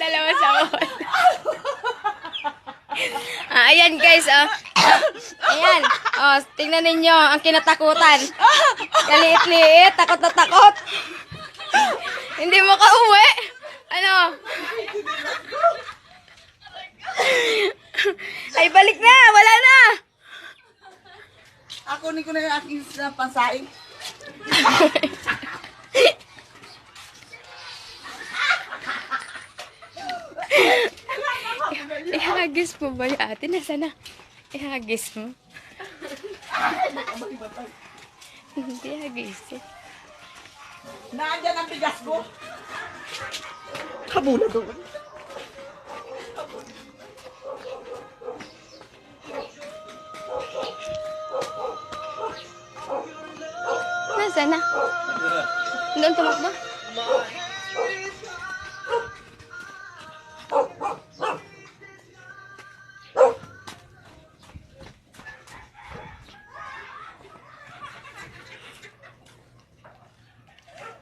Dalawa sa wall. ah, ayan guys, oh. Ayan. Oh, tingnan ninyo ang kinatakutan. Kaliit-liit, takot na takot. Hindi mo ka uwi. Ano? Ay, balik na! Wala na! Ako ni ko na yung aking sa pansaing. Ihagis mo ba yung ate? Nasa na? Ihagis mo. Hindi hagis eh. Naandyan ang bigas ko. Kabula doon. Nasa na? Doon tumakbo?